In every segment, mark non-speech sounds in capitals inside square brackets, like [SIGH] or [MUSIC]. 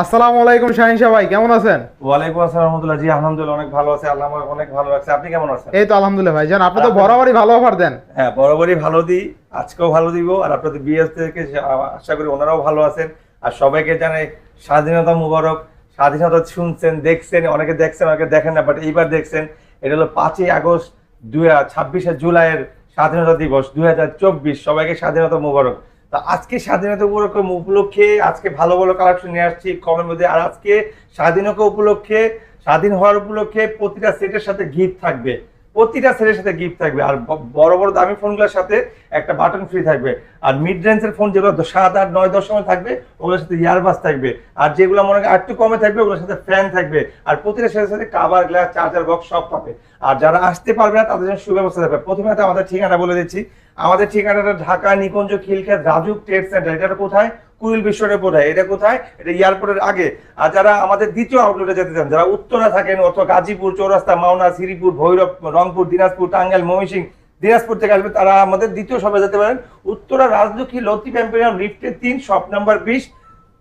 আসসালামু আলাইকুম শাহিন শাহ ভাই কেমন আছেন? ওয়ালাইকুম আসসালাম রহমতুল্লাহ। জি আলহামদুলিল্লাহ অনেক ভালো আছে। আল্লাহ আমাকে অনেক ভালো রাখছে। আপনি কেমন আছেন? এই তো আলহামদুলিল্লাহ ভাই। জান আপনি তো বরাবরই ভালো অফার দেন। হ্যাঁ বরাবরই ভালো দিই। আজকেও ভালো দিব। আর আপনাদের বিএস থেকে আশা করি ওনারাও ভালো আছেন। আর সবাইকে জানাই স্বাধীনতা মুবারক। স্বাধীনতা শুনছেন দেখছেন অনেকে দেখছেন অনেকে দেখেন না বাট এইবার দেখছেন। এটা হলো পাঁচই আগস্ট দুই ছাব্বিশে জুলাইয়ের স্বাধীনতা দিবস দুই হাজার চব্বিশ। সবাইকে স্বাধীনতা মুবারক। তা আজকে স্বাধীনতা মুবারক উপলক্ষে আজকে ভালো ভালো কালেকশন নিয়ে আসছি। কমের মধ্যে আর আজকে স্বাধীনতা উপলক্ষে, স্বাধীন হওয়ার উপলক্ষে প্রতিটা সেটের সাথে গিফট থাকবে। প্রতিটা সেটের সাথে গিফট থাকবে। আর বড় বড় দামি ফোনগুলোর সাথে একটা বাটন ফ্রি থাকবে। আর মিড রেঞ্জের ফোন যেগুলো সাত, আট, নয়, দশ সময় থাকবে, ওগুলোর সাথে ইয়ারবাস থাকবে। আর যেগুলো মনে হয় একটু কমে থাকবে, ওগুলোর সাথে ফ্যান থাকবে। আর প্রতিটা সেটের সাথে কাভার গ্লাস চার্জার বক্স সব পাবে। আর যারা আসতে পারবে না, তাদের জন্য সুব্যবস্থা থাকবে। প্রথমে আমাদের ঠিকানা বলে দিচ্ছি। আমাদের ঠিকানাটা ঢাকা নিকুঞ্জ খিলখ্যাত রাজুক ট্রেড সেন্টার এটা কোথায়? কুইল বিশ্বরে কোথায় এটা কোথায়? এটা এয়ারপোর্টের আগে। আর যারা আমাদের দ্বিতীয় আউটলেটে যেতে চান, যারা উত্তরা থাকেন অথবা গাজীপুর, চৌরাস্তা, মাওনা, শ্রীপুর, ভৈরব, রংপুর, দিনাজপুর, টাঙ্গাইল, ময়মনসিংহ, দিনাজপুর থেকে আসবে, তারা আমাদের দ্বিতীয় সবে যেতে পারেন। উত্তরা রাজলক্ষ্মী লতিফ এম্পেরিয়াম লিফটের তিন শপ নাম্বার বিশ।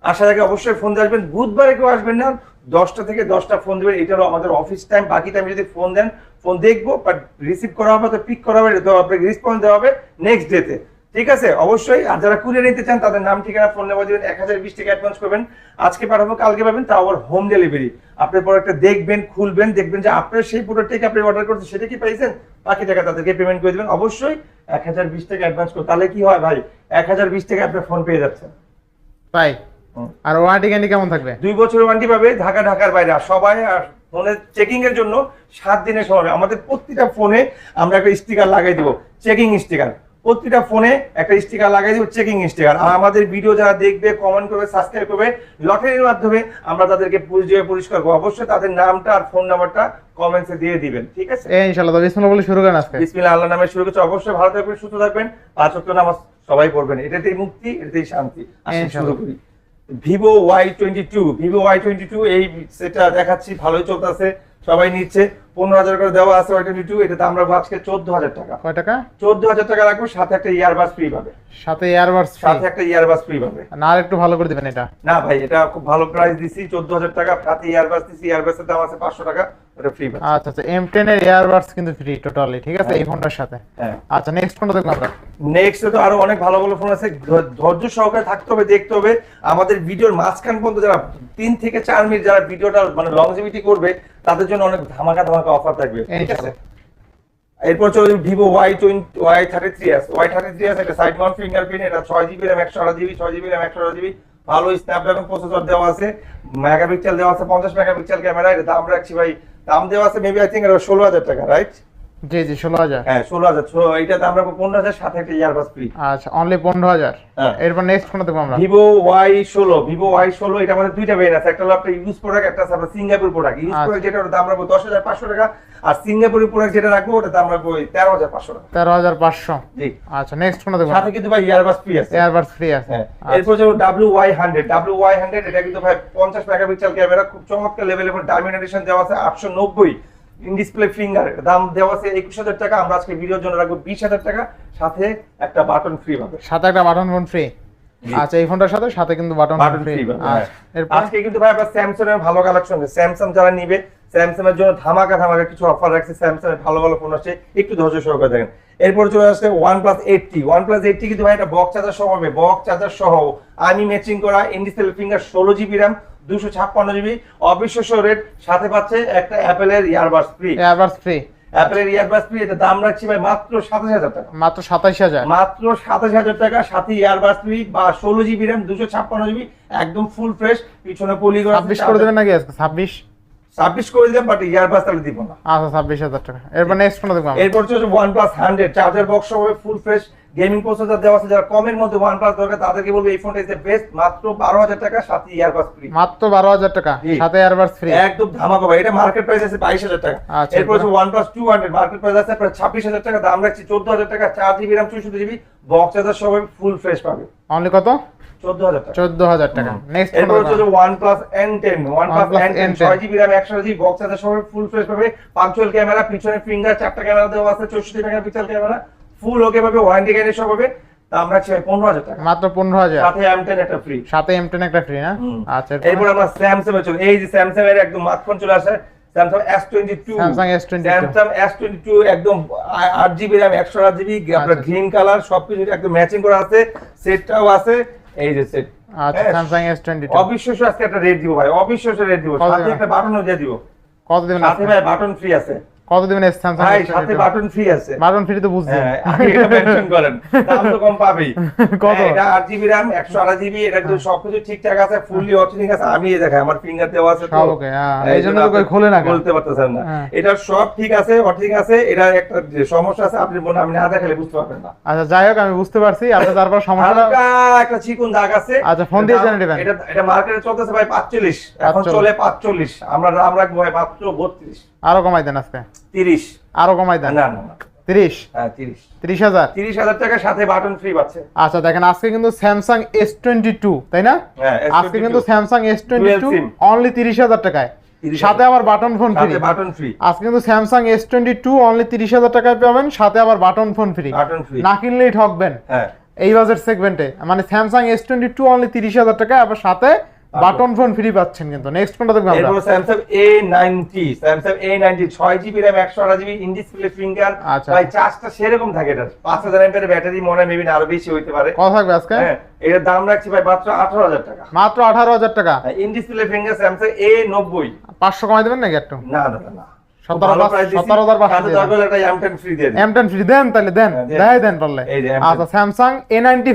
আসার আগে অবশ্যই ফোন দিয়ে আসবেন। বুধবারে কেউ আসবেন না, দশটা থেকে দশটা ফোন দেবেন। এটা হলো আমাদের অফিস টাইম বাকি টাইম যদি ফোন দেন ফোন দেখব বাট রিসিভ করা হবে তো পিক করা হবে তো আপনাকে রেসপন্স দেওয়া হবে নেক্সট ডেতে ঠিক আছে? অবশ্যই আর যারা কুরিয়ার নিতে চান তাদের নাম ঠিকানা ফোন নাম্বার দিবেন এক হাজার বিশ টাকা অ্যাডভান্স করবেন। আজকে পাঠাবো কালকে পাবেন তাও আবার হোম ডেলিভারি আপনার প্রোডাক্টটা দেখবেন খুলবেন দেখবেন যে আপনার সেই প্রোডাক্টটাকে আপনি অর্ডার করছেন সেটা কি পাইছেন? বাকি টাকা তাদেরকে পেমেন্ট করে দেবেন। অবশ্যই এক হাজার বিশ টাকা অ্যাডভান্স করুন। তাহলে কি হয় ভাই? এক হাজার বিশ টাকা আপনার ফোন পেয়ে যাচ্ছেন তাই হুম। আর ওয়ারেন্টি গ্যারান্টি কেমন থাকবে? দুই বছর ওয়ারেন্টি পাবে ঢাকা ঢাকার বাইরে। আর সবাই আর ফোনের চেকিং এর জন্য সাত দিনের সময়। আমাদের প্রতিটা ফোনে আমরা একটা স্টিকার লাগাই দিব। চেকিং স্টিকার প্রতিটা ফোনে একটা স্টিকার লাগাই দিব চেকিং স্টিকার আর আমাদের ভিডিও যারা দেখবে কমেন্ট করবে সাবস্ক্রাইব করবে লটারির মাধ্যমে আমরা তাদেরকে পুরস্কার পুরস্কার করব। অবশ্যই তাদের নামটা আর ফোন নাম্বারটা কমেন্টসে দিয়ে দিবেন ঠিক আছে? ইনশাআল্লাহ তো বিসমিল্লাহ বলে শুরু করেন আজকে। বিসমিল্লাহ আল্লাহ নামে শুরু করছে। অবশ্যই ভালো থাকবেন সুস্থ থাকবেন। পাঁচ ওয়াক্ত নামাজ সবাই পড়বেন। এটাতেই মুক্তি এটাতেই শান্তি। আসুন শুরু করি। Vivo Y twenty two Vivo Y twenty two এই সেটা দেখাচ্ছি, ভালোই চলতেছে, সবাই নিচ্ছে। পনেরো হাজার করে দেওয়া আছে ওয়াই টোয়েন্টি টু এটাতে আমরা আজকে চোদ্দ হাজার টাকা। কয় টাকা? চোদ্দ হাজার টাকা রাখব সাথে একটা ইয়ারবাস ফ্রি পাবে। সাথে ইয়ারবাডস সাথে একটা ইয়ারবাস ফ্রি পাবে। না আর একটু ভালো করে দিবেন এটা। না ভাই এটা খুব ভালো প্রাইস দিছি চোদ্দ হাজার টাকা সাথে ইয়ারবাস দিছি ইয়ারবাসের দাম আছে পাঁচশো টাকা ওটা ফ্রি পাবে আচ্ছা আচ্ছা M10 এর ইয়ারবাডস কিন্তু ফ্রি টোটালি ঠিক আছে? এই ফোনটার সাথে। হ্যাঁ। আচ্ছা নেক্সট আমরা। তো আরও অনেক ভালো ভালো ফোন আছে ধৈর্য সহকারে থাকতে হবে দেখতে হবে। আমাদের ভিডিওর মাঝখান পর্যন্ত যারা তিন থেকে চার মিনিট যারা ভিডিওটা মানে লংজিভিটি করবে তাদের জন্য অনেক ধামাকা ধামাকা অফার থাকবে ঠিক আছে? এরপর চলে Vivo Y twenty Y thirty three S Y thirty three S একটা সাইড মাউন্ট ফিঙ্গারপ্রিন্ট এটা ছয় জিবি র্যাম একশো আট জিবি ছয় জিবি র্যাম একশো আট জিবি ভালো স্ন্যাপড্রাগন প্রসেসর দেওয়া আছে মেগাপিক্সেল দেওয়া আছে পঞ্চাশ মেগাপিক্সেল ক্যামেরা এটা দাম রাখছি ভাই দাম দেওয়া আছে মেবি আই থিঙ্ক ষোলো হাজার টাকা রাইট জি জি ষোলো হাজার। হ্যাঁ ষোলো হাজার। এইটা দাম রাখব পনেরো হাজার সাথে একটা ইয়ারবাস ফ্রি আচ্ছা অনলি পনেরো হাজার। হ্যাঁ। এরপর নেক্সট কোনটা দেখব আমরা? ভিভো ওয়াই ষোলো ভিভো ওয়াই ষোলো এটা আমাদের দুইটা ভেরিয়েন্ট আছে। একটা হলো আপনার ইউজ প্রোডাক্ট একটা আছে আপনার সিঙ্গাপুর প্রোডাক্ট ইউজ। প্রোডাক্ট যেটা ওটার দাম রাখব দশ হাজার পাঁচশো টাকা আর সিঙ্গাপুরি প্রোডাক্ট যেটা রাখব ওটার দাম রাখব তেরো হাজার পাঁচশো টাকা। তেরো হাজার পাঁচশো। জি। আচ্ছা নেক্সট কোনটা দেখব সাথে কিন্তু ভাই ইয়ারবাস ফ্রি আছে। ইয়ারবাডস ফ্রি আছে। হ্যাঁ। আচ্ছা। এরপর যেমন W Y hundred W Y hundred এটা কিন্তু ভাই পঞ্চাশ মেগাপিক্সেল ক্যামেরা খুব চমৎকার লেভেল এবং ডায়মন্ড এডিশন দেওয়া আছে আটশো নব্বই। ইন ডিসপ্লে ফিঙ্গার দাম দেওয়া আছে একুশ হাজার টাকা আমরা আজকে ভিডিওর জন্য রাখব বিশ হাজার টাকা। সাথে একটা বাটন ফ্রি পাবে। সাথে একটা বাটন ফোন ফ্রি আচ্ছা এই ফোনটার সাথে সাথে কিন্তু বাটন বাটন ফ্রি আচ্ছা হ্যাঁ। আজকে কিন্তু ভাই স্যামসাং এর ভালো কালেকশন স্যামসাং যারা নিবে স্যামসাং এর জন্য ধামাকা ধামাকা কিছু অফার রাখছে। স্যামসাং এর ভালো ভালো ফোন আছে একটু ধৈর্য সহকারে দেখেন। এরপর চলে আসছে one plus eighty OnePlus eighty কিন্তু ভাই এটা বক্স চার্জার সহ হবে। বক্স চার্জার সহ। আমি ম্যাচিং করা ইন্ডিসেল ফিঙ্গার ষোলো জিবি র্যাম দুশো ছাপ্পান্ন জিবি অবিশ্বাস্য রেট সাথে পাচ্ছে একটা অ্যাপেলের ইয়ারবাস ফ্রি ইয়ারবাস ফ্রি অ্যাপেলের ইয়ারবাস ফ্রি এটা দাম রাখছি ভাই মাত্র সাতাশ হাজার টাকা। মাত্র সাতাইশ হাজার। মাত্র সাতাশ হাজার টাকা সাথে ইয়ারবাস ফ্রি বা ষোলো জিবি র্যাম দুশো ছাপ্পান্ন জিবি একদম ফুল ফ্রেশ পিছনে পলি ছাব্বিশ করে দেবেন নাকি আজকে? ছাব্বিশ? ছাব্বিশ করে দিলাম বাট ইয়ারবাস তাহলে দিব না। আচ্ছা ছাব্বিশ হাজার টাকা। এরপর নেক্সট কোনটা দেখব এরপর হচ্ছে one plus hundred charger box হবে ফুল ফ্রেশ গেমিং প্রসেসর দেওয়া আছে যারা কমের মধ্যে ওয়ান প্লাস দরকার তাদেরকে বলব এই ফোনটা ইজ বেস্ট মাত্র বারো হাজার টাকা সাথে ইয়ারবাস ফ্রি মাত্র বারো হাজার টাকা সাথে ইয়ারবাডস ফ্রি একদম ধামাকা ভাই এটা মার্কেট প্রাইস আছে বাইশ হাজার টাকা। আচ্ছা, এরপর হচ্ছে OnePlus two hundred market price আছে প্রায় ছাব্বিশ হাজার টাকা দাম রাখছি চোদ্দ হাজার টাকা চার জিবি র্যাম চৌষট্টি জিবি বক্স চার্জার সবাই ফুল ফ্রেশ পাবে। অনলি কত? চোদ্দ হাজার টাকা। চোদ্দ হাজার টাকা। নেক্সট এরপর হচ্ছে যে OnePlus N ten OnePlus OnePlus N10 ছয় জিবি র্যাম বক্স আছে সবাই ফুল ফ্রেশ পাবে। পাঞ্চুয়াল ক্যামেরা পিছনে ফিঙ্গার চারটা ক্যামেরা দেওয়া আছে চৌষট্টি মেগাপিক্সেল ক্যামেরা ফুল ওকে পাবে ওয়ারেন্টি গ্যারেন্টি সব পাবে। টাকা। মাত্র সাথে একটা ফ্রি সাথে একটা ফ্রি না? আচ্ছা এরপর আমরা চলে। এই যে এর একদম মাখন চলে আসে Samsung S twenty two Samsung S22 Samsung S twenty two একদম আপনার আচ্ছা। গ্রিন কালার সবকিছু একদম ম্যাচিং করা আছে। সেটটাও আছে। এই যে সেট আচ্ছা এস টোয়েন্টি টু অবিশ্বাস্য আজকে একটা রেট দিব ভাই অবিশ্বাস্য রেট দিব। সাথে একটা বাটনও দিয়ে দিব। কত দিবেন সাথে ভাই বাটন ফ্রি আছে। কত দিবেন স্যামসাং ভাই সাথে বাটন ফ্রি আছে বাটন ফ্রি তো বুঝছি হ্যাঁ, আপনি এটা mention করেন। দাম তো কম পাবেই। [LAUGHS] কত? হ্যাঁ, এটা 8 জিবি RAM, 128 জিবি, এটা কিন্তু সবকিছু ঠিকঠাক আছে, আছে। আমি এই দেখাই, আমার finger দেওয়া আছে তো। সব okay, হ্যাঁ, হ্যাঁ, এই জন্য তো কই খোলে না বলতে পারতেছেন না। হ্যাঁ। এটা সব ঠিক আছে, আছে, এটার একটা সমস্যা আছে, আপনি মনে- আমি না দেখালে বুঝতে পারবেন না। আচ্ছা যাই হোক আমি বুঝতে পারছি আপনি তারপর সমস্যাটা একটা চিকন দাগ আছে। আচ্ছা, ফোন দিয়ে এটা জেনে এটা- এটা মার্কেটে চলতেছে ভাই 45, এখন চলে 45, আমরা দাম রাখব ভাই মাত্র 32, আরও কমাই দেন আজকে। 30 আরও কমাই দেন। না না না, তিরিশ? হ্যাঁ 30 তিরিশ হাজার? 30 হাজার টাকার সাথে বাটন ফ্রি পাচ্ছে। আচ্ছা দেখেন আজকে কিন্তু স্যামসাং এস তাই না? হ্যাঁ আজকে কিন্তু Samsung S twenty two Dual SIM। Only তিরিশ হাজার টাকায়। সাথে আবার button phone free button free আজকে কিন্তু Samsung S twenty two only তিরিশ হাজার টাকায় পাবেন সাথে আবার বাটন ফোন ফ্রি না কিনলেই ঠকবেন। হ্যাঁ। এই বাজেট সেগমেন্টে মানে Samsung S twenty two only তিরিশ হাজার টাকায় আবার সাথে বাটন ফোন ফ্রি পাচ্ছেন কিন্তু। নেক্সট কোনটা দেখব আমরা? এরপর Samsung A ninety Samsung A ninety ছয় জিবি র্যাম একশো আঠাশ জিবি ইন ডিসপ্লে ফিঙ্গার। ভাই চার্জটা সেরকম থাকে এটা। পাঁচ হাজার এমপের ব্যাটারি মনে হয় মেবি আরও বেশি হইতে পারে। কত থাকবে আজকে? হ্যাঁ এটার দাম রাখছি ভাই মাত্র আঠারো হাজার টাকা। মাত্র আঠারো হাজার টাকা? In display finger Samsung A নব্বই। পাঁচশো কমাই দেবেন নাকি একটু? না না না, স্যামসাং এ নাইনটি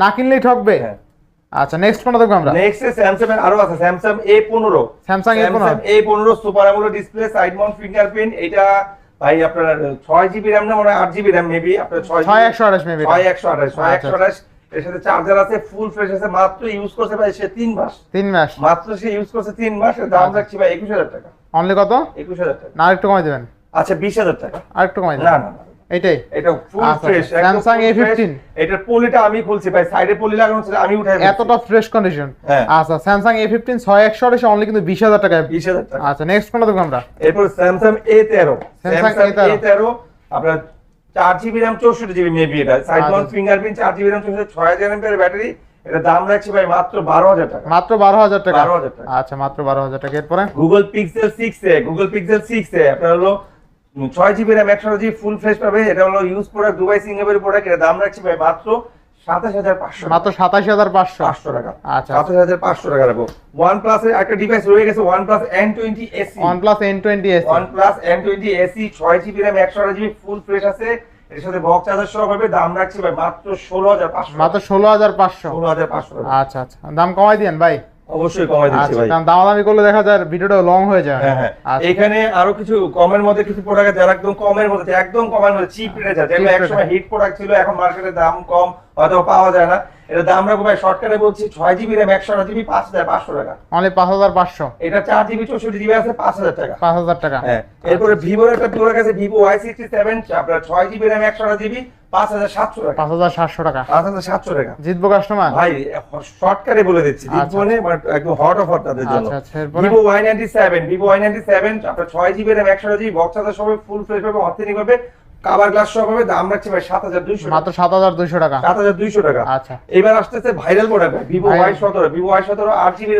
না কিনলেই ঠকবে? আচ্ছা নেক্সট কোনটা নেক্সট স্যামসাং আরও আছে Samsung A15 Samsung A15 A15 super AMOLED display side mount fingerprint এটা ভাই আপনার ছয় জিবি RAM না মনে হয় 8 জিবি RAM মেবি আপনার 6 6128 মেবি 6128 6128 এর সাথে চার্জার আছে ফুল ফ্রেশ আছে মাত্র ইউজ করছে ভাই সে তিন মাস। তিন মাস? মাত্র সে ইউজ করছে তিন মাস দাম আচ্ছা। রাখছি ভাই একুশ হাজার টাকা। অনলি কত? একুশ হাজার টাকা। না আরেকটু কমাই দেবেন। আচ্ছা বিশ হাজার টাকা। আরেকটু কমাই না দেবেন না। এটা ফুল ফ্রেশ Samsung A15 এটার পলিটা আমি খুলছি ভাই সাইডে পলি লাগানো ছিল আমি উঠাই এতটা ফ্রেশ কন্ডিশন হ্যাঁ। আচ্ছা স্যামসাং এ ফিফটিন ছয় একশো আঠাশ অনলি কিন্তু বিশ হাজার টাকায়। বিশ হাজার টাকা। আচ্ছা নেক্সট কোনটা দেখব আমরা? এরপর স্যামসাং এ তেরো। Samsung স্যামসাং A13 এ তেরো আপনার চার জিবি র্যাম চৌষট্টি জিবি মেবি এটা। Side mount. ফিঙ্গারপ্রিন্ট চার জিবি র্যাম চৌষট্টি ছয় হাজার এমপিআর ব্যাটারি এটা দাম রাখছি ভাই মাত্র বারো হাজার টাকা। মাত্র বারো হাজার টাকা? 12,000 টাকা। আচ্ছা মাত্র বারো হাজার টাকা। এরপরে? Google Pixel six A Google Pixel six A আপনার হলো ছয় জিবি র্যাম একশো জিবি ফুল ফ্রেশ পাবে। এটা হলো ইউজ প্রোডাক্ট দুবাই সিঙ্গাপুরের প্রোডাক্ট এটা দাম রাখছি ভাই মাত্র হাজার মাত্র সাতাশ হাজার পাঁচশো। পাঁচশো টাকা। আচ্ছা। সাতাশ হাজার পাঁচশো টাকা রাখব। ওয়ান প্লাস এর একটা ডিভাইস রয়ে গেছে one plus N twenty SE one plus N twenty S one plus N twenty SE ছয় জিবি র্যাম একশো আঠাশ জিবি ফুল ফ্রেশ আছে। এর সাথে বক্স চার্জার সহ পাবে দাম রাখছি ভাই মাত্র ষোলো হাজার পাঁচশো মাত্র ষোলো হাজার পাঁচশো। ষোলো হাজার পাঁচশো টাকা। আচ্ছা আচ্ছা। দাম কমাই দিয়েন ভাই। অবশ্যই কমাই দিচ্ছি আচ্ছা ভাই। কারণ দামাদামি করলে দেখা যায় ভিডিওটা লং হয়ে যায়। হ্যাঁ হ্যাঁ। আচ্ছা। এখানে আরও কিছু কমের মধ্যে কিছু প্রোডাক্ট যারা একদম কমের মধ্যে একদম কমের মধ্যে চিপ রেট একসময় হিট প্রোডাক্ট ছিল এখন মার্কেটে দাম কম। হয়তো পাওয়া যায় না। এটা দাম রাখব ভাই শর্টকাটে বলছি ছয় জিবি র্যাম একশো আট জিবি পাঁচ হাজার পাঁচশো টাকা। অনলি পাঁচ হাজার পাঁচশো। এটা চার জিবি চৌষট্টি জিবি আছে পাঁচ হাজার টাকা। পাঁচ হাজার টাকা। হ্যাঁ এরপরে ভিভোর একটা প্রোডাক্ট আছে ভিভো ওয়াই সিক্সটি সেভেন আপনার ছয় জিবি র্যাম একশো আট জিবি পাঁচ হাজার সাতশো টাকা। পাঁচ হাজার সাতশো টাকা। পাঁচ হাজার সাতশো টাকা। জিতবো কাস্টমার ভাই শর্টকাটে বলে দিচ্ছি আচ্ছা। জীবনে একদম হট অফার তাদের জন্য। Vivo Y ninety seven Vivo Y ninety seven আপনার ছয় জিবি র্যাম একশো জিবি বক্স সবাই ফুল ফ্রেশ পাবে অথেনিক পাবে। কাবার গ্লাস সহ পাবে দাম রাখছি ভাই সাত হাজার দুইশো মাত্র সাত হাজার দুইশো টাকা। সাত হাজার দুইশো টাকা। আচ্ছা। এবার আসতেছে viral product Vivo Viral। Y সতেরো ভিভো ওয়াই সতেরো আট জিবি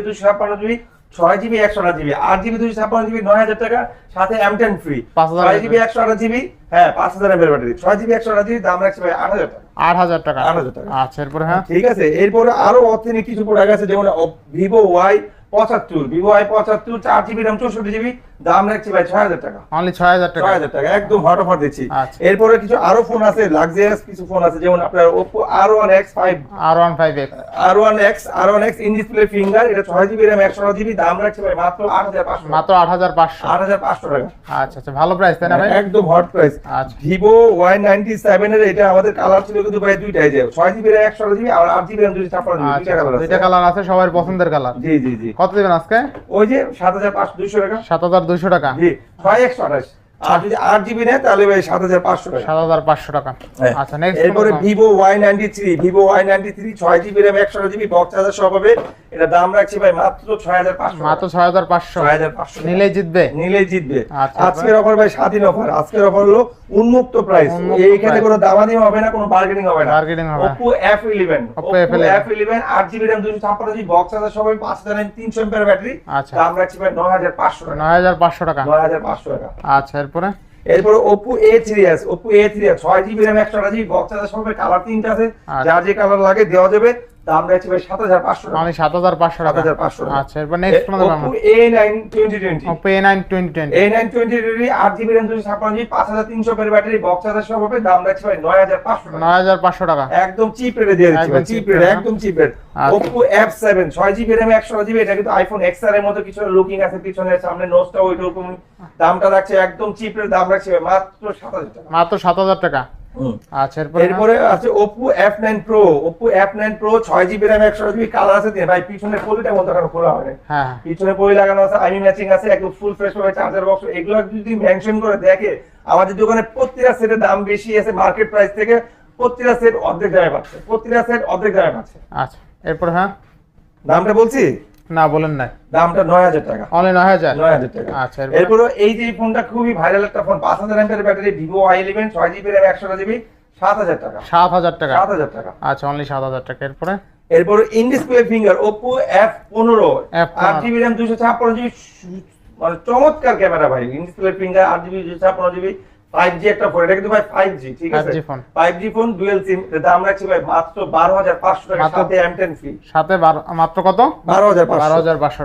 ছয় জিবি একশো আট জিবি আট জিবি দুইশো ছাপ্পান্ন জিবি নয় হাজার টাকা সাথে এম টেন ফ্রি 5000 ছয় জিবি একশো আট জিবি হ্যাঁ পাঁচ হাজার এমএর ব্যাটারি ছয় জিবি একশো আট জিবি দাম রাখছি ভাই আট হাজার টাকা। আট হাজার টাকা। 8,000 টাকা। আচ্ছা এরপরে হ্যাঁ? ঠিক আছে এরপরে আরও অথেনিক কিছু প্রোডাক্ট আছে যেমন ভিভো ওয়াই পঁচাত্তর ভিভো ওয়াই পঁচাত্তর চার জিবি র্যাম চৌষট্টি জিবি দাম রাখছি ভাই ছয় হাজার টাকা। অনলি ছয় হাজার টাকা। ছয় হাজার টাকা একদম হট অফার দিচ্ছি। আচ্ছা। এরপরে কিছু আরও ফোন আছে লাক্সারিয়াস কিছু ফোন আছে যেমন আপনার Oppo R one X five R one five X R one X R one X in display finger এটা ছয় জিবি র্যাম একশো জিবি দাম রাখছে ভাই মাত্র আট হাজার পাঁচশো মাত্র আট হাজার পাঁচশো। আট হাজার পাঁচশো টাকা। আচ্ছা আচ্ছা ভালো প্রাইস তাই না ভাই? একদম হট প্রাইস আচ্ছা। ভিভো ওয়াই নাইনটি সেভেন এর এটা আমাদের কালার ছিল কিন্তু ভাই দুইটাই যে ছয় জিবি র্যাম একশো জিবি আর আট জিবি র্যাম আচ্ছা দুইটা কালার দুইটা আছে। কালার আছে সবার পছন্দের কালার জি জি জি। কত দিবেন আজকে? ওই যে সাত হাজার পাঁচশো দুইশো টাকা। সাত হাজার দুইশো টাকা। ছয় একশো আঠাশ। আর যদি আট জিবি নেয় তাহলে ভাই সাত হাজার পাঁচশো টাকা। সাত হাজার পাঁচশো টাকা। আচ্ছা নেক্সট এরপরে Vivo Y ninety three Vivo Y ninety three ছয় জিবি র্যাম একশো জিবি বক্স চার্জার সব হবে এটা দাম রাখছি ভাই মাত্র ছয় হাজার পাঁচশো মাত্র ছয় হাজার পাঁচশো। ছয় হাজার পাঁচশো নিলেই জিতবে? নিলেই জিতবে। আজকের অফার ভাই স্বাধীন অফার আজকের অফার হলো উন্মুক্ত প্রাইস এইখানে। কোনো দামানি হবে না কোনো বার্গেনিং হবে না। Bargaining হবে না। Oppo F11 Oppo Oppo F11 F11 8 GB RAM 256 GB box charger সব 5300 এমপিআর ব্যাটারি আচ্ছা। দাম রাখছি ভাই 9500 টাকা। নয় হাজার পাঁচশো টাকা। 9500 টাকা। আচ্ছা এরপরে এরপর Oppo A3s Oppo A3s 6 GB RAM 128 GB box আছে সবের কালার তিনটা আছে। আচ্ছা। যার যে কালার লাগে দেওয়া যাবে। দাম রাখছি ভাই 7500 টাকা। আমি সাত হাজার পাঁচশো টাকা। 7500 টাকা। আচ্ছা এরপর নেক্সট কোন দাম A9 2020 Oppo A nine twenty twenty এই নাইন টোয়েন্টি আট জিবি র্যাম দুশো ছাপ্পান্ন জিবি পাঁচ হাজার তিনশো পের ব্যাটারি বক্স চার্জার সব হবে দাম রাখছি ভাই নয় হাজার পাঁচশো টাকা। একদম চিপ রেটে দিয়ে দিচ্ছি চিপ রেট একদম চিপ রেট আচ্ছা। Oppo F7 ছয় জিবি র্যাম একশো জিবি এটা কিন্তু এর মতো কিছু লুকিং আছে পিছনে সামনে নোজটা দামটা রাখছে একদম চিপ রেট দাম রাখছে মাত্র সাত হাজার টাকা। মাত্র সাত হাজার টাকা। আচ্ছা এরপরে আছে Oppo F9 Pro Oppo F9 Pro ছয় জিবি র্যাম একশো কালার আছে ভাই পিছনে পলিটা মতো কারণ খোলা হয় হ্যাঁ। পিছনে পলি লাগানো আছে আইমি ম্যাচিং আছে একদম ফুল ফ্রেশ চার্জার বক্স এগুলো যদি মেনশন করে দেখে আমাদের দোকানে প্রত্যেকটা সেটের দাম বেশি আছে মার্কেট প্রাইস থেকে প্রত্যেকটা সেট অর্ধেক দামে পাচ্ছে প্রত্যেকটা সেট অর্ধেক দামে পাচ্ছে। আচ্ছা এরপর হ্যাঁ? দামটা বলছি? না বলেন নাই। দামটা নয় হাজার টাকা। অনলি নয় হাজার? নয় হাজার টাকা। আচ্ছা এরপরে? এই যে ফোনটা খুবই ভাইরাল একটা ফোন পাঁচ হাজার এমপের ব্যাটারি ভিভো আই ইলেভেন ছয় জিবি র্যাম একশো জিবি সাত হাজার টাকা। সাত হাজার টাকা? সাত হাজার টাকা। আচ্ছা অনলি সাত হাজার টাকা। এরপরে? এরপরে in display finger Oppo F পনেরো F15 আট জিবি র্যাম দুশো ছাপ্পান্ন জিবি মানে চমৎকার ক্যামেরা ভাই। ইন ডিসপ্লে ফিঙ্গার আট জিবি দুশো ছাপ্পান্ন জিবি ফাইভ জি একটা ফোন এটা কিন্তু ভাই ফাইভ জি ঠিক আছে? 5G phone. Five G phone দাম রাখছি ভাই মাত্র বারো হাজার পাঁচশো টাকা সাথে ফ্রি সাথে মাত্র কত?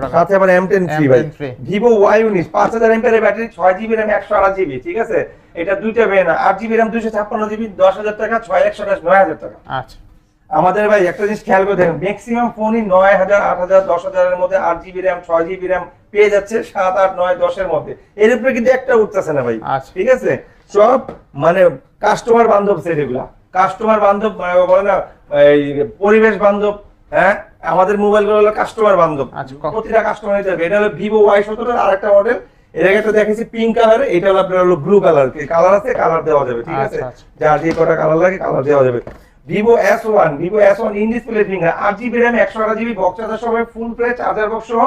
টাকা। সাথে আবার এম টেন ফ্রি ভাই। M10 free। ভিভো ওয়াই উনিশ পাঁচ হাজার ব্যাটারি ছয় জিবি র্যাম একশো আট জিবি ঠিক আছে? এটা দুইটা বেনা আট জিবি র্যাম দুশো ছাপ্পান্ন জিবি দশ হাজার টাকা ছয় একশো আঠাশ নয় হাজার টাকা। আচ্ছা। আমাদের ভাই একটা জিনিস খেয়াল করে দেখেন ম্যাক্সিমাম ফোনই নয় হাজার আট হাজার দশ হাজারের মধ্যে আট জিবি র্যাম ছয় জিবি র্যাম পেয়ে যাচ্ছে সাত আট নয় দশের মধ্যে। এর উপরে কিন্তু একটা উঠতেছে না ভাই। আচ্ছা। ঠিক আছে? সব মানে কাস্টমার বান্ধব সেট এগুলা কাস্টমার বান্ধব মানে বলে না এই পরিবেশ বান্ধব হ্যাঁ? আমাদের মোবাইলগুলো হলো কাস্টমার বান্ধব। আচ্ছা, প্রতিটা কাস্টমার নিতে হবে। এটা হলো ভিভো ওয়াই সতেরো আর একটা মডেল এর আগে একটা দেখেছি পিঙ্ক কালার এটা হলো আপনার হলো ব্লু কালার কালার আছে কালার দেওয়া যাবে ঠিক আছে? আচ্ছা, আচ্ছা। যার যে কটা কালার লাগে কালার দেওয়া যাবে। Vivo S one Vivo S one in display finger আট জিবি র্যাম একশো আট জিবি বক্স চার্জার সহ ফুল প্লে চার্জার বক্স সহ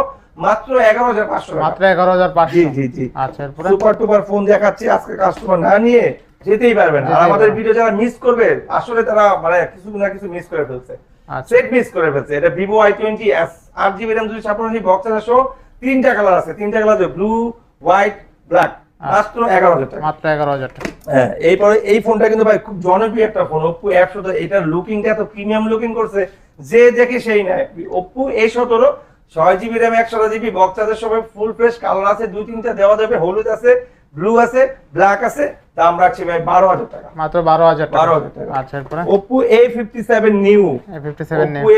মাত্র এগারো হাজার পাঁচশো মাত্র এগারো হাজার জি পাঁচশো। জি জি আচ্ছা এরপরে? সুপার টুপার ফোন দেখাচ্ছি আজকে কাস্টমার না নিয়ে যেতেই পারবেন আর যেতেই আমাদের। ভিডিও যারা মিস করবে আসলে তারা মানে কিছু না কিছু মিস করে ফেলছে। আচ্ছা। সেট মিস করে ফেলছে। এটা ভিভো আই টোয়েন্টি এস আট জিবি র্যাম দুশো ছাপ্পান্ন জিবি বক্স চার্জার সহ তিনটা কালার আছে। তিনটা কালার আছে ব্লু হোয়াইট ব্ল্যাক মাত্র এগারো হাজার টাকা। মাত্র এগারো হাজার টাকা। হ্যাঁ এরপরে এই ফোনটা কিন্তু ভাই খুব জনপ্রিয় একটা ফোন। ওপ্পো এফ সতেরো এটার লুকিংটা এত প্রিমিয়াম লুকিং করছে যে দেখে সেই নেয় ওপ্পো এ সতেরো ছয় জিবি র্যাম একশো জিবি বক্স সবাই ফুল ফ্রেশ কালার আছে দুই তিনটা দেওয়া যাবে হলুদ আছে ব্লু আছে ব্ল্যাক আছে দাম রাখছি ভাই বারো হাজার টাকা। মাত্র বারো হাজার টাকা। 12,000 টাকা। আচ্ছা Oppo A fifty seven new A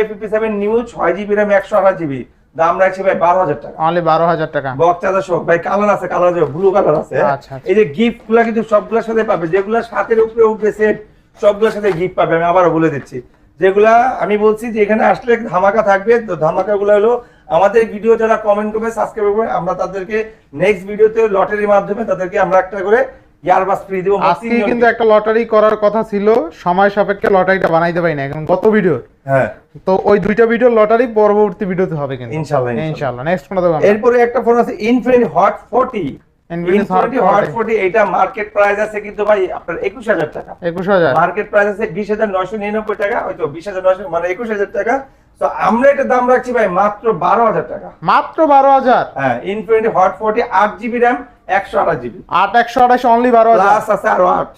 fifty seven new ছয় জিবি র্যাম একশো আঠাশ জিবি দাম রাখছি ভাই বারো হাজার টাকা। অনলি বারো হাজার টাকা। বক্স চার্জার সহ ভাই কালার আছে কালার আছে ব্লু কালার আছে? আচ্ছা, আচ্ছা। এই যে গিফটগুলা কিন্তু সবগুলোর সাথে পাবে যেগুলো সাতের উপরে উঠবে সেট সবগুলোর সাথে গিফট পাবে আমি আবারও বলে দিচ্ছি। যেগুলা আমি বলছি যে এখানে আসলে ধামাকা থাকবে তো ধামাকা গুলো হলো আমাদের ভিডিও যারা কমেন্ট করবে সাবস্ক্রাইব করবে আমরা তাদেরকে নেক্সট ভিডিওতে লটারির মাধ্যমে তাদেরকে আমরা একটা করে ইয়ারবাস ফ্রি দেবো আজকে কিন্তু একটা লটারি করার কথা ছিল সময় সাপেক্ষে লটারিটা বানাইতে পারি না এখন গত ভিডিও হ্যাঁ। তো ওই দুইটা ভিডিও লটারি পরবর্তী ভিডিওতে হবে কিন্তু। ইনশাআল্লাহ, ইনশাআল্লাহ। নেক্সট কোনটা দেবো এরপরে একটা ফোন আছে infinity hot forty Infinix Hot infinity hot 40 এটা মার্কেট প্রাইস আছে কিন্তু ভাই আপনার একুশ হাজার টাকা। একুশ হাজার। মার্কেট প্রাইস আছে বিশ হাজার নয়শো নিরানব্বই টাকা হয়তো বিশ হাজার নয়শো মানে একুশ হাজার টাকা। তো আমরা এটা দাম রাখছি ভাই মাত্র বারো হাজার টাকা। মাত্র বারো হাজার? হ্যাঁ ইনফিনিটি হট ফোর্টি আট জিবি র্যাম একশো আঠাশ জিবি আট একশো আঠাশ অনলি বারো হাজার। প্লাস আছে আরও আট।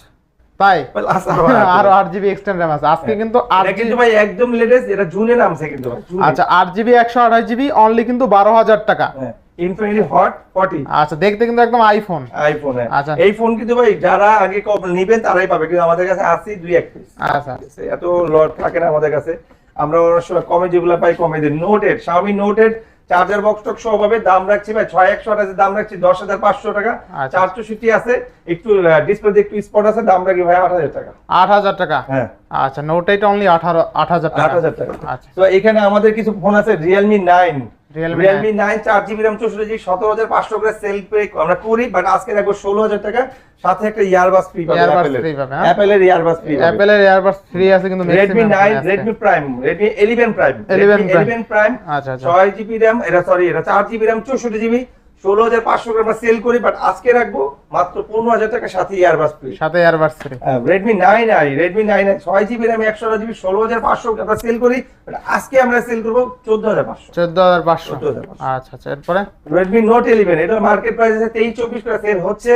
তাই? [LAUGHS] আরও আরও আট জিবি এক্সটেন্ড র্যাম আছে। আজকে কিন্তু আট এটা কিন্তু ভাই একদম লেটেস্ট এটা জুনে নামছে কিন্তু আচ্ছা আট জিবি একশো আঠাশ জিবি অনলি কিন্তু বারো হাজার টাকা। হ্যাঁ ইনফিনিটি হট ফর্টি আচ্ছা দেখতে কিন্তু একদম আইফোন আইফোনে আচ্ছা। এই ফোন কিন্তু ভাই যারা আগে নিবেন তারাই পাবে। কিন্তু আমাদের কাছে আছে দুই এক পিস আচ্ছা। এত লট থাকে না আমাদের কাছে। আমরা অনেক সময় কমে যেগুলো পাই কমে দিই। নোটেড Xiaomi নোটেড চার্জার বক্স টক সহ ভাবে দাম রাখছি ভাই ছয় একশো আঠাশ দাম রাখছি দশ হাজার পাঁচশো টাকা। চারশো সিটি চৌষট্টি আছে একটু ডিসপ্লে একটু স্পট আছে দাম রাখি ভাই আট হাজার টাকা। আট হাজার টাকা? হ্যাঁ। আচ্ছা নোট এইট অনলি আঠারো আট হাজার আট টাকা। হাজার টাকা। আচ্ছা। তো এখানে আমাদের কিছু ফোন আছে রিয়েলমি নাইন রিয়েলমি নাইন চার জিবি র্যাম চৌষট্টি জিবি সতেরো হাজার পাঁচশো করে সেল পে আমরা করি বাট আজকে দেখো ষোলো হাজার টাকা। সাথে একটা ইয়ারবাস ফ্রি পাবে অ্যাপেলের ইয়ারবাস ফ্রি অ্যাপেলের এয়ারবাডস ফ্রি আছে কিন্তু রেডমি maximum নাইন ফোনে আছে। Redmi prime Redmi eleven prime 11 Prime। Prime আচ্ছা আচ্ছা। ছয় জিবি র্যাম এটা সরি এটা চার জিবি র্যাম চৌষট্টি জিবি ষোলো হাজার পাঁচশো আমরা সেল করি বাট আজকে রাখব মাত্র পনেরো হাজার টাকা সাথে ইয়ারবাস ফ্রি সাথে earbuds free Redmi nine I Redmi nine I ছয় জিবি র্যাম একশো জিবি ষোলো হাজার পাঁচশো আমরা সেল করি but আজকে আমরা সেল করব চোদ্দ হাজার পাঁচশো। চোদ্দ হাজার পাঁচশো। 14,500 আচ্ছা আচ্ছা এরপরে? রেডমি নোট ইলেভেন এটা মার্কেট প্রাইস আছে তেইশ চব্বিশ করে সেল হচ্ছে।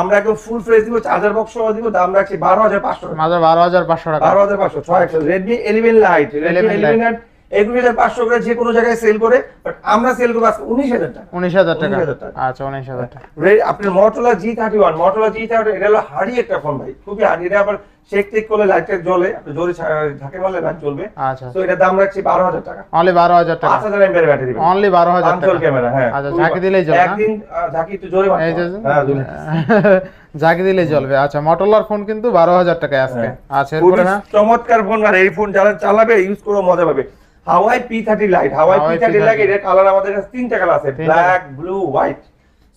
আমরা একদম ফুল ফ্রেশ দিব চার্জার বক্স সহ দিব দাম রাখছি বারো হাজার পাঁচশো টাকা। মাত্র বারো হাজার পাঁচশো টাকা। বারো হাজার পাঁচশো ছয় একশো Redmi eleven lite Redmi eleven lite একুশ হাজার পাঁচশো করে যে কোনো জায়গায় সেল করে বাট আমরা সেল করব আজকে উনিশ হাজার টাকা। উনিশ হাজার টাকা? 19,000 টাকা। আচ্ছা উনিশ হাজার টাকা। রে- আপনার Motorola G thirty one Motorola G thirty এটা হলো হাড়ি একটা ফোন ভাই খুবই হাড়ি। এটা আবার শেক টেক করলে লাইটটা জ্বলে জোরে ঝাঁকে মারলে লাইট জ্বলবে। আচ্ছা। তো এটা দাম রাখছি বারো হাজার টাকা। অনলি বারো হাজার টাকা? পাঁচ হাজার এমপের ব্যাটারি অনলি বারো হাজার টাকা? ক্যামেরা হ্যাঁ। আচ্ছা, ঝাঁকি দিলেই জ্বলে, একদিন ঝাঁকি একটু জোরে মারতে এই যে হবে। হ্যাঁ, [LAUGHS] ঝাঁকি দিলেই চলবে আচ্ছা মটোলার ফোন কিন্তু বারো হাজার টাকায় আজকে। হ্যাঁ। আচ্ছা এরপরে না? চমৎকার ফোন আর এই ফোন যারা চালাবে ইউজ করে মজা পাবে। Huawei P thirty lite Huawei P thirty lite এটার কালার আমাদের কাছে তিনটা কালার আছে ব্ল্যাক ব্লু হোয়াইট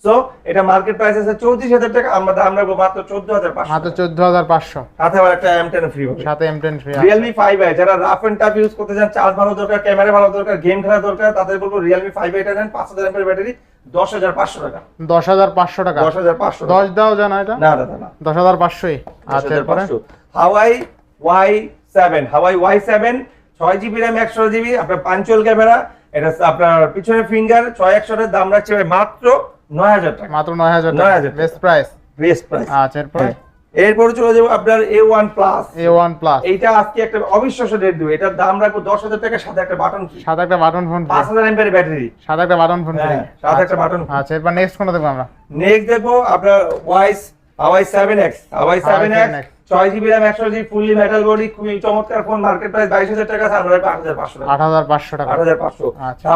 সো এটা মার্কেট প্রাইস আছে চৌত্রিশ হাজার টাকা আমরা দাম রাখব মাত্র চোদ্দ হাজার মাত্র চোদ্দ হাজার পাঁচশো। সাথে আবার একটা এম টেন ফ্রি হবে। সাথে M ten free Realme five I যারা রাফ এন্ড টাফ ইউজ করতে চান চার্জ ভালো দরকার ক্যামেরা ভালো দরকার গেম খেলা দরকার তাদের বলব রিয়েলমি ফাইভ এটা নেন পাঁচ হাজার এমপের ব্যাটারি দশ হাজার পাঁচশো টাকা। দশ হাজার পাঁচশো টাকা। দশ হাজার পাঁচশো দশ দাও জানা এটা? না দাদা না দশ হাজার পাঁচশোই। আচ্ছা Huawei Y seven Huawei Y seven ছয় জিবি র্যাম একশো জিবি আপনার পাঞ্চুয়াল ক্যামেরা এটা আপনার পিছনে ফিঙ্গার ছয় একশোটার দাম রাখছে ভাই মাত্র নয় হাজার টাকা। মাত্র নয় হাজার 9,000 টাকা টাকা। বেস্ট প্রাইস বেস্ট প্রাইস আচ্ছা এরপরে? এরপরে চলে যাব আপনার A one plus A one plus এইটা আজকে একটা অবিশ্বাস্য রেট দেবো। এটার দাম রাখব দশ হাজার টাকা সাথে একটা বাটন সাথে একটা বাটন ফোন পাঁচ হাজার এমপের ব্যাটারি সাথে একটা বাটন ফোন হ্যাঁ, সাথে একটা বাটন আচ্ছা এরপর নেক্সট কোনটা দেখব আমরা? নেক্সট দেখব আপনার wise Huawei seven X Huawei seven X ছয় জিবি র্যাম একশো জিবি ফুললি মেটাল বডি খুবই চমৎকার ফোন মার্কেট প্রাইস বাইশ হাজার টাকা আছে, আট হাজার পাঁচশো আট হাজার পাঁচশো টাকা। আট হাজার পাঁচশো। আচ্ছা।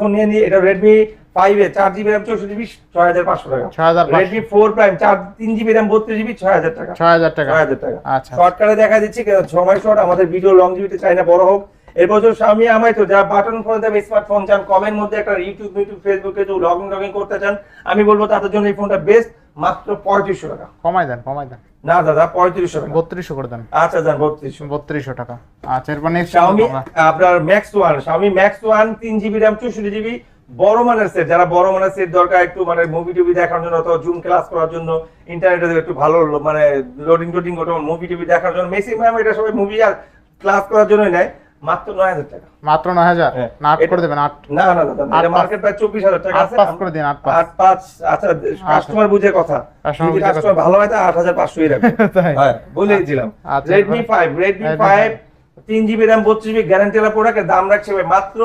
ফোন নিয়ে নিই এটা রেডমি ফাইভ এ চার জিবি র্যাম চৌষট্টি জিবি ছয় হাজার পাঁচশো টাকা। ছয় হাজার পাঁচশো। রেডমি ফোর প্রাইম চার তিন জিবি র্যাম বত্রিশ জিবি ছয় হাজার টাকা। ছয় হাজার টাকা। ছয় হাজার টাকা। আচ্ছা। শর্টকাটে দেখা দিচ্ছি সময় শর্ট আমাদের ভিডিও লং জিবিতে চাই না বড় হোক। এরপর যদি স্বামী আমায় তো যারা বাটন ফোন স্মার্টফোন চান কমের মধ্যে একটা ইউটিউব ইউটিউব ফেসবুকে যদি লগ ইন লগ ইন করতে চান আমি বলব তাদের জন্য এই ফোনটা বেস্ট মাত্র পঁয়ত্রিশশো টাকা। কমাই দেন কমাই দেন। না দাদা পঁয়ত্রিশশো টাকা। বত্রিশশো করে দেন। আচ্ছা যান বত্রিশশো। বত্রিশশো টাকা। আচ্ছা এরপর নেক্সট Xiaomi আপনার max one Xiaomi max one তিন জিবি র্যাম চৌষট্টি জিবি বড় মানের সেট যারা বড় মানের সেট দরকার একটু মানে মুভি টুভি দেখার জন্য অথবা জুম ক্লাস করার জন্য ইন্টারনেটে একটু ভালো মানে লোডিং টোডিং ওটা মুভি টুভি দেখার জন্য। ম্যাক্সিমাম এটা সবাই মুভি আর ক্লাস করার জন্য নেয়। মাত্র নয় হাজার টাকা। মাত্র নয় হাজার? হ্যাঁ। না আট করে দেবেন আট। না না দাদা এটা মার্কেট প্রায় চব্বিশ হাজার টাকা। আট আছে পাঁচ করে দিন আট পাঁচ। আট পাঁচ আচ্ছা কাস্টমার বুঝে কথা। যদি কাস্টমার ভালো হয় তা আট হাজার পাঁচশোই রাখবে। [LAUGHS] হ্যাঁ বলেই দিলাম। আচ্ছা, Redmi five Redmi Redmi five 5 তিন জিবি র্যাম বত্রিশ জিবি গ্যারান্টি প্রোডাক্টের দাম রাখছে মাত্র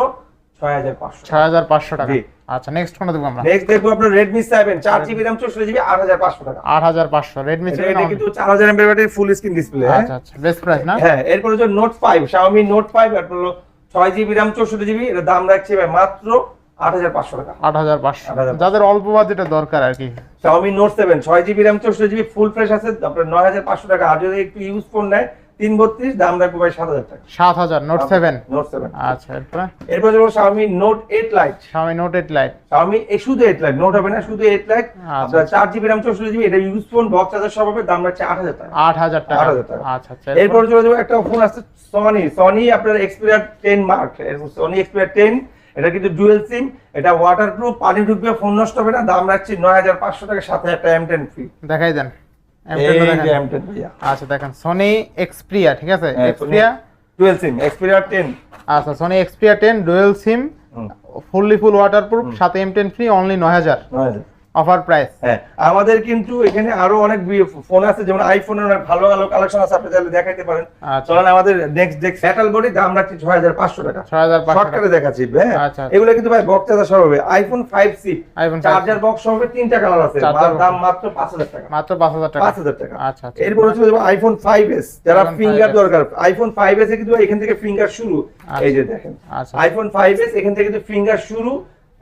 ছয় হাজার পাঁচশো ছয় হাজার পাঁচশো টাকা। জি। আচ্ছা নেক্সট কোনটা দেখব আমরা। নেক্সট দেখব আপনার র্যাম চৌষট্টি জিবি আট হাজার পাঁচশো টাকা। আট হাজার পাঁচশো রেডমি এটা এটা কিন্তু চার হাজার এমপি ব্যাটারি ফুল স্ক্রিন ডিসপ্লে আচ্ছা আচ্ছা বেস্ট প্রাইস না? হ্যাঁ এরপর হচ্ছে নোট ফাইভ আপনার হলো ছয় জিবি র্যাম চৌষট্টি জিবি এর দাম রাখছে ভাই মাত্র আট হাজার পাঁচশো টাকা। আট হাজার পাঁচশো। 8,500 যাদের অল্প বাজেটের দরকার আর কি। নোট সেভেন ছয় জিবি র্যাম চৌষট্টি ফুল ফ্রেশ আছে আপনার নয় হাজার পাঁচশো টাকা। আর যদি একটু ইউজ ফোন নেয় তিন বত্রিশ দাম রাখব ভাই সাত হাজার টাকা। সাত হাজার নোট সেভেন নোট সেভেন আচ্ছা এরপরে? এরপর note eight lite note eight lite এই শুধু এইট লাইট নোট হবে না শুধু এইট লাইট আচ্ছা, আপনার চার জিবি র্যাম চৌষট্টি জিবি এটা ইউজ ফোন বক্স চার্জার সব হবে দাম রাখছে আট হাজার টাকা। আট হাজার টাকা। 8,000 টাকা। আচ্ছা আচ্ছা এরপর? চলে যাব একটা ফোন আছে সনি সনি আপনার Xperia ten mark Sony Xperia ten এটা কিন্তু ডুয়েল সিম এটা ওয়াটার প্রুফ পানি ঢুকবে ফোন নষ্ট হবে না দাম রাখছি নয় হাজার পাঁচশো টাকার সাথে একটা এম টেন ফ্রি দেখাই দেন। এই M10 টা যে দেখান। এম টেন ভাইয়া। আচ্ছা দেখেন। সনি এক্সপ্রিয়া ঠিক আছে? হ্যাঁ, Xperia dual SIM Xperia ten আচ্ছা Sony Xperia dual SIM fully full waterproof সাথে এম টেন ফ্রি অনলি নয় হাজার। Offer price. হ্যাঁ আমাদের কিন্তু এখানে আরও অনেক ফোন আছে যেমন আইফোনের অনেক ভালো ভালো কালেকশন আছে আপনি চাইলে দেখাইতে পারেন। আচ্ছা। চলেন আমাদের নেক্সট নেক্সট মেটাল বডি দাম রাখছি ছয় হাজার পাঁচশো টাকা। ছয় হাজার পাঁচশো শর্টকাটে দেখাচ্ছি হ্যাঁ? আচ্ছা, আচ্ছা। এগুলো কিন্তু ভাই বক্স চার্জার সব হবে। IPhone five C 5C charger box সহ হবে তিনটা কালার আছে। দাম মাত্র পাঁচ হাজার টাকা। মাত্র পাঁচ হাজার টাকা। পাঁচ হাজার টাকা। আচ্ছা এরপর হচ্ছে আইফোন ফাইভ এস যারা ফিঙ্গার দরকার আইফোন ফাইভ এস এ কিন্তু এখান থেকে ফিঙ্গার শুরু। এই যে দেখেন। আইফোন ফাইভ এস এখান থেকে কিন্তু ফিঙ্গার শুরু।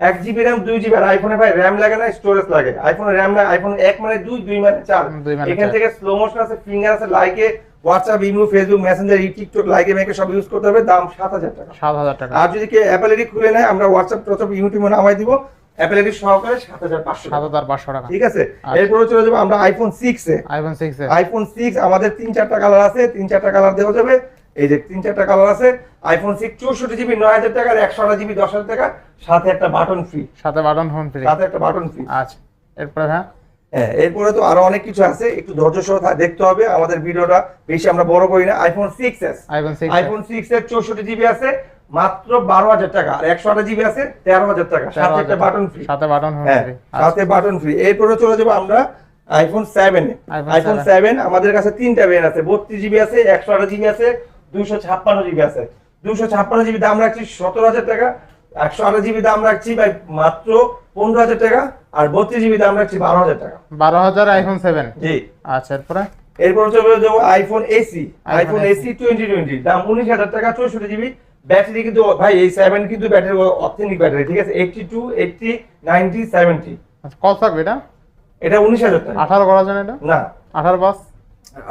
এক জিবি র্যাম দুই জিবি আর আইফোনে ভাই র্যাম লাগে না স্টোরেজ লাগে। আইফোনে র্যাম না আইফোন এক মানে দুই দুই মানে চার। মানে এখান থেকে স্লো মোশন আছে ফিঙ্গার আছে Likee WhatsApp imo Facebook Messenger TikTok Likee মেকে সব ইউজ করতে হবে দাম সাত হাজার টাকা। সাত হাজার টাকা। আর যদি কে অ্যাপেল আইডি খুলে নেয় আমরা হোয়াটসঅ্যাপ টোয়াটসঅ্যাপ ইউটিউবে নামাই দিব। অ্যাপেল আইডি সহকারে সাত হাজার পাঁচশো সাত হাজার পাঁচশো টাকা। ঠিক আছে। এরপরে চলে যাব আমরা আইফোন সিক্স এ। আইফোন সিক্স আইফোন সিক্স আমাদের তিন চারটা কালার আছে তিন চারটা কালার দেওয়া যাবে। এই যে তিন চারটা কালার আছে আইফোন সিক্স চৌষট্টি জিবি নয় হাজার টাকা একশো আঠাশ জিবি দশ হাজার টাকা সাথে একটা বাটন ফ্রি সাথে বাটন ফোন ফ্রি সাথে একটা বাটন ফ্রি আচ্ছা এরপরে হ্যাঁ? হ্যাঁ এরপরে তো আরও অনেক কিছু আছে একটু ধৈর্য সহ দেখতে হবে আমাদের ভিডিওটা বেশি আমরা বড় করি না। IPhone six S iPhone six এর চৌষট্টি জিবি আছে মাত্র বারো হাজার টাকা আর একশো আঠাশ জিবি আছে তেরো হাজার টাকা। সাথে একটা বাটন ফ্রি সাথে বাটন হ্যাঁ ফ্রি সাথে বাটন ফ্রি এরপরে চলে যাব আমরা আইফোন সেভেন আইফোন সেভেন আমাদের কাছে তিনটা ভেরিয়েন্ট আছে বত্রিশ জিবি আছে একশো আঠাশ জিবি আছে দুশো ছাপ্পান্ন জিবি আছে। দুশো ছাপ্পান্ন জিবি দাম রাখছি সতেরো হাজার টাকা একশো আঠাশ জিবি দাম রাখছি ভাই মাত্র পনেরো হাজার টাকা আর বত্রিশ জিবি দাম রাখছি বারো হাজার টাকা। বারো হাজার আইফোন সেভেন জি। আচ্ছা এরপরে? এরপর চলে যাব iPhone SE iPhone SE twenty twenty দাম উনিশ হাজার টাকা চৌষট্টি জিবি ব্যাটারি কিন্তু ভাই এই সেভেন কিন্তু ব্যাটারি অথেন্টিক ব্যাটারি ঠিক আছে? Eighty two eighty ninety seventy কত থাকবে এটা? এটা উনিশ হাজার টাকা। আঠারো করার জন্য এটা? না। আঠারো বাস?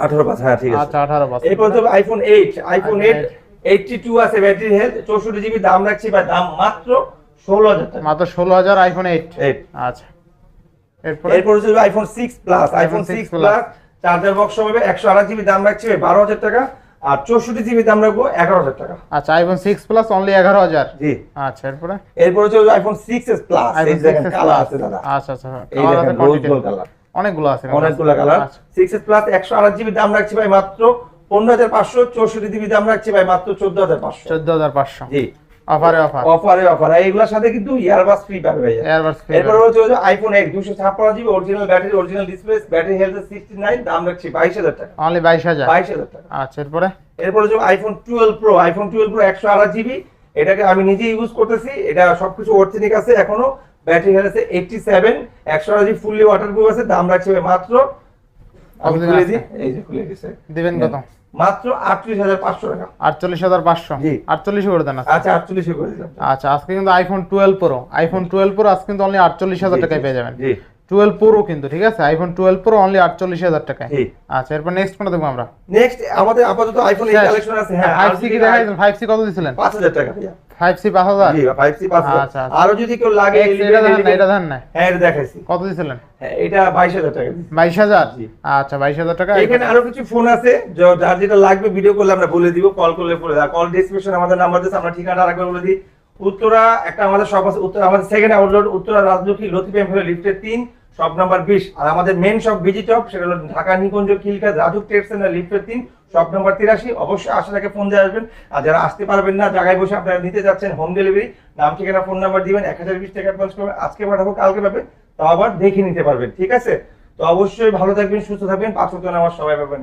আঠারো পাঁচ হ্যাঁ ঠিক আছে। আচ্ছা আঠারো বাস এরপর তো iPhone eight iPhone iPhone eight eighty two আছে ব্যাটারি হেলথ চৌষট্টি জিবি দাম রাখছি বা দাম মাত্র ষোলো হাজার টাকা। মাত্র ষোলো হাজার আইফোন এইট এইট আচ্ছা। এরপরে? এরপর হচ্ছে iPhone six plus iPhone 6 six plus charger box হবে একশো আঠাশ জিবি দাম রাখছি বারো হাজার টাকা। আর চৌষট্টি জিবি দাম রাখব এগারো হাজার টাকা। আচ্ছা আইফোন সিক্স প্লাস অনলি এগারো হাজার। জি। আচ্ছা এরপরে? এরপর হচ্ছে iPhone six S plus colour আছে দাদা। আচ্ছা আচ্ছা কালার অনেকগুলো আছে অনেকগুলো কালার। সিক্স এস প্লাস একশো আঠাশ জিবি দাম রাখছি ভাই মাত্র পনেরো হাজার পাঁচশো চৌষট্টি জিবি দাম রাখছি ভাই মাত্র চোদ্দ হাজার পাঁচশো। চোদ্দ হাজার পাঁচশো। জি। অফারে অফার। অফারে অফার। এইগুলোর সাথে কিন্তু ইয়ারবাস ফ্রি পাবে ভাইয়া। এয়ারবাস এরপর হচ্ছে আইফোন এইট দুশো ছাপ্পান্ন GB original battery original display battery health sixty nine দাম রাখছি বাইশ হাজার টাকা। অনলি বাইশ হাজার। বাইশ হাজার টাকা। আচ্ছা এরপরে? এরপর হচ্ছে iPhone twelve pro iPhone twelve pro একশো আঠাশ জিবি এটাকে আমি নিজে ইউজ করতেছি। এটা সবকিছু অর্থেনিক আছে এখনও। ব্যাটারি হেলথ আছে এইটটি সেভেন একশো ফুললি ওয়াটারপ্রুফ আছে দাম রাখছে মাত্র আমি খুলে দিই এই যে খুলে দিছে দিবেন কত? মাত্র আটত্রিশ হাজার পাঁচশো টাকা। আটচল্লিশ হাজার পাঁচশো। আটচল্লিশ করে দেন। আচ্ছা আটচল্লিশে করে দিলাম আচ্ছা আজকে কিন্তু iPhone twelve pro iPhone twelve pro আজকে কিন্তু অনলি আটচল্লিশ হাজার টাকায় পেয়ে যাবেন। জি। টুয়েলভ প্রো কিন্তু ঠিক আছে? আইফোন টুয়েলভ প্রো অনলি আটচল্লিশ হাজার টাকায়। আচ্ছা এরপর নেক্সট কোনটা দেখব আমরা? নেক্সট আমাদের আপাতত আইফোন এই কালেকশন আছে হ্যাঁ ফাইভ সি কি দেখাইছেন ফাইভ সি কত দিছিলেন? পাঁচ হাজার টাকা ফাইভ সি পাঁচ হাজার? জি ফাইভ সি পাঁচ হাজার। আচ্ছা, আচ্ছা। আরও যদি কেউ লাগে এটা দেখান না এটা দেখান না। হ্যাঁ এটা দেখাইছি। কত দিছিলেন? হ্যাঁ, এটা বাইশ হাজার টাকা দিচ্ছি। বাইশ হাজার? জি। আচ্ছা বাইশ হাজার টাকা। এখানে আরও কিছু ফোন আছে য- যার যেটা লাগবে ভিডিও করলে আমরা বলে দিব কল করলে বলে দাও কল ডিসক্রিপশন আমাদের নাম্বার দিচ্ছে আমরা ঠিকানা আরেকবার বলে দিই। উত্তরা একটা আমাদের শপ আছে উত্তরা আমাদের সেকেন্ড আউটলেট উত্তরা রাজলক্ষ্মী লতিফ এমফিল লিফটের তিন শপ নাম্বার বিশ। আর আমাদের মেন শপ বিজি টপ সেটা হলো ঢাকা, নিকুঞ্জ কিলকা রাজু ট্রেড সেন্টার লিফটের তিন, শপ নাম্বার তিরাশি। অবশ্যই আসার আগে ফোন দিয়ে আসবেন। আর যারা আসতে পারবেন না, জায়গায় বসে আপনারা নিতে যাচ্ছেন হোম ডেলিভারি নাম, ঠিকানা ফোন নাম্বার দিবেন, এক হাজার বিশ টাকা অ্যাডভান্স করবেন আজকে পাঠাবো, কালকে পাবেন তাও আবার দেখে নিতে পারবেন, ঠিক আছে? তো অবশ্যই ভালো থাকবেন, সুস্থ থাকবেন, পাঁচ আমার সবাই পাবেন।